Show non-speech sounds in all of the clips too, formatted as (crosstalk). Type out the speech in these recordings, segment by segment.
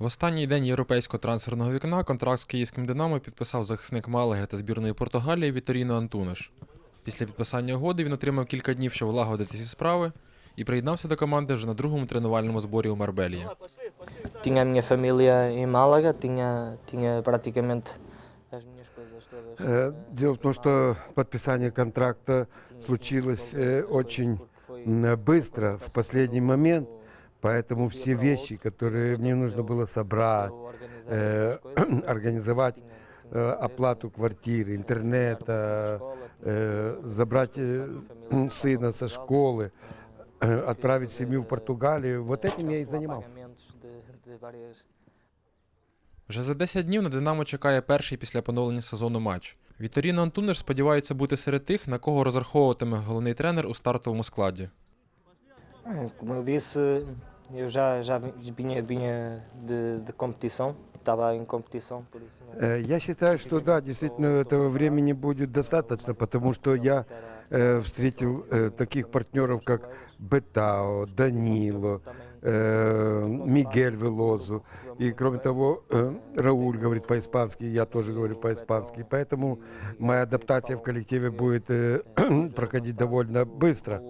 В останній день європейського трансферного вікна контракт з київським Динамо підписав захисник Малаги та збірної Португалії Віторіно Антунеш. Після підписання угоди він отримав кілька днів, щоб влагодити ці справи, і приєднався до команди вже на другому тренувальному зборі у Марбелії. Tinha a minha família em Málaga, tinha, tinha praticamente as minhas coisas todas. Э, Дело в том, что подписание контракта случилось э, очень м, быстро, в последний момент, поэтому все вещи, которые мне нужно было собрать, э, организовать (clears throat) э, оплату квартиры, интернета, э, забрать э, (clears throat) сына со школы, э, (clears throat) отправить семью в Португалию, вот этим я и занимался. Вже за 10 днів на Динамо чекає перший після поновлення сезону матч. Віторіно Антунеш сподівається бути серед тих, на кого розраховуватиме головний тренер у стартовому складі. Como eu disse, eu já, já vinha, vinha de, de competição, estava em competição, por isso não. Э, Я считаю, что да, действительно этого времени будет достаточно, потому что я э, встретил э, таких партнеров, как Бетао, Данило, э, Мигель Велозу. И кроме того, э, Рауль говорит по-испански, я тоже говорю по-испански. Поэтому моя адаптация в коллективе будет э, (clears throat) проходить довольно быстро.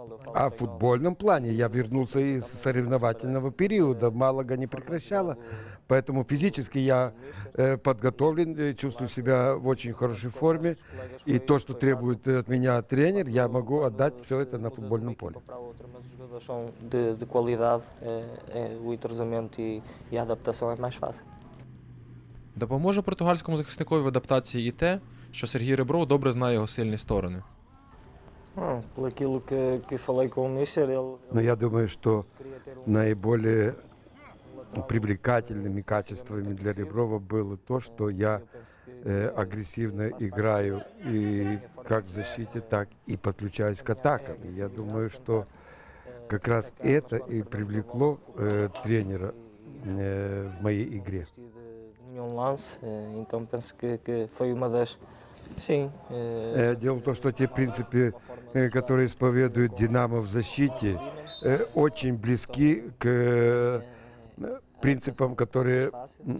А в espanhol. футбольном плане я вернулся из соревновательного периода. Малага не прекращала. Поэтому физически я э, подготовлен, э, чувствую себя в очень хорошей форме. И то, что требует от меня тренер, я могу отдать все это на футбольном поле. Para outra, mas os jogadores são de, de qualidade, é, é, o entrosamento e, e a adaptação é mais fácil. Допоможе португальському захисникові в адаптації і те, що Сергій Ребров добре знає його сильні сторони. Ele, Но я думаю, что наиболее привлекательными качествами для Реброва было то, что я э, агрессивно играю и как в защите, так и подключаюсь к атакам. И я думаю, что как раз это и привлекло э, тренера э, в моей игре. Э, Дело в том, что те принципы, которые исповедует Динамо в защите, э, очень близки к э, принципам, которые,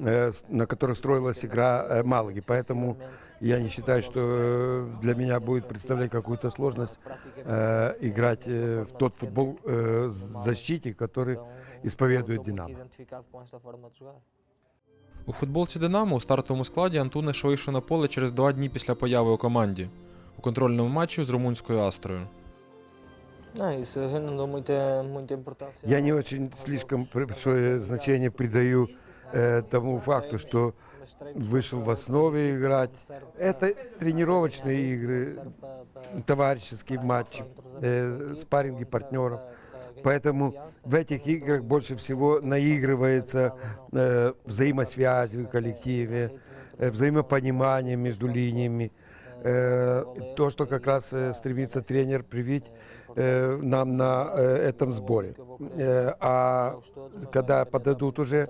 э, с- на которых строилась игра э, Малаги. Поэтому я не считаю, что э, для меня будет представлять какую-то сложность э, играть э, в тот футбол э, в защите, который исповедует Estou muito Динамо. identificado com esta forma de jogar. У футболці Динамо у стартовому складі Антунеш вийшов на поле через два дні після появи у команді У контрольному матчі з румунською Астрою. Importância. Я не очень слишком большое значение придаю э, тому факту, что вышел в основе играть. Это тренировочные игры, товарищеские матчи, э, спарринги партнеров. Поэтому в этих играх больше всего наигрывается э, взаимосвязь в коллективе, э, взаимопонимание между линиями. Э, то, что как раз э, стремится тренер привить э, нам на этом сборе. А когда подойдут уже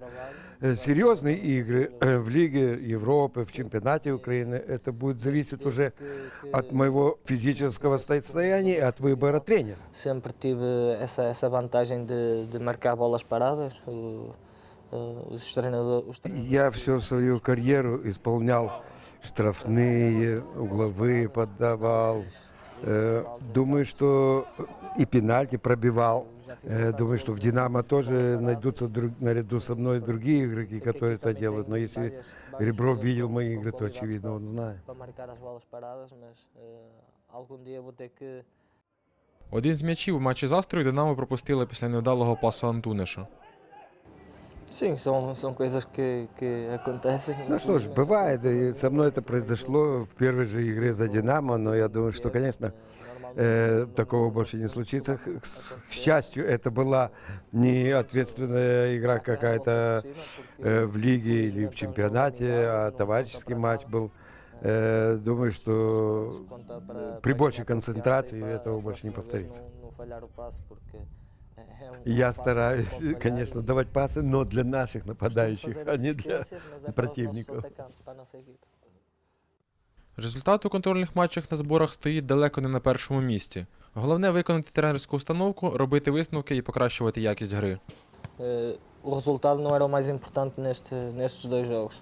серьезные игры в Лиге Европы, в чемпионате Украины, это будет зависеть уже от моего физического состояния и от выбора тренера. Sempre tive essa, essa vantagem de, de marcar bolas paradas. O, o- os treinadores. Os treinadores Я всю свою карьеру исполнял штрафные, угловые поддавал. Э, Думаю, что и пенальти пробивал. Э, Думаю, что в «Динамо» тоже найдутся друг- наряду со мной другие игроки, которые это делают. Но если Ребров видел мои игры, то, очевидно, он знает. para marcar as bolas paradas, mas eh, algum dia vou ter que. Один з м'ячів у матчі з Астрою Динамо пропустило після невдалого пасу Антунеша. Sim, são, são coisas que, que acontecem. Ну что ж, бывает, и со мной это произошло в первой же игре за «Динамо», но я думаю, что, конечно, э, такого больше не случится. К, к счастью, это была не ответственная игра какая-то э, в лиге или в чемпионате, а товарищеский матч был. Э, думаю, что при большей концентрации этого больше не повторится. Я стараюсь, конечно, давать пасы, но для наших нападающих, а не для противников. Результат у контрольних матчах на зборах стоїть далеко не на першому місці. Головне виконати тренерську установку, робити висновки і покращувати якість гри. o resultado não era o mais importante neste, nestes dois jogos.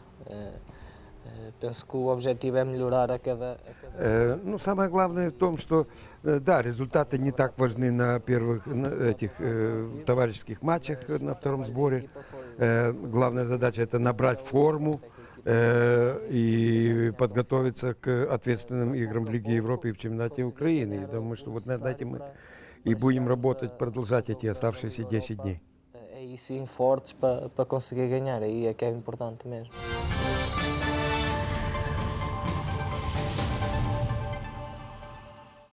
Eh, eh, penso que o objetivo é melhorar a cada. A cada... Э, Ну, самое главное в том, что, э, да, результаты не так важны на первых на этих э, товарищеских матчах э, на втором сборе. Э, Главная задача это набрать форму э, и подготовиться к ответственным играм в Лиге Европы и в чемпионате Украины. И думаю, что вот над этим мы и будем работать, продолжать эти оставшиеся 10 дней. Aí sim fortes para para conseguir ganhar, aí é que é importante mesmo.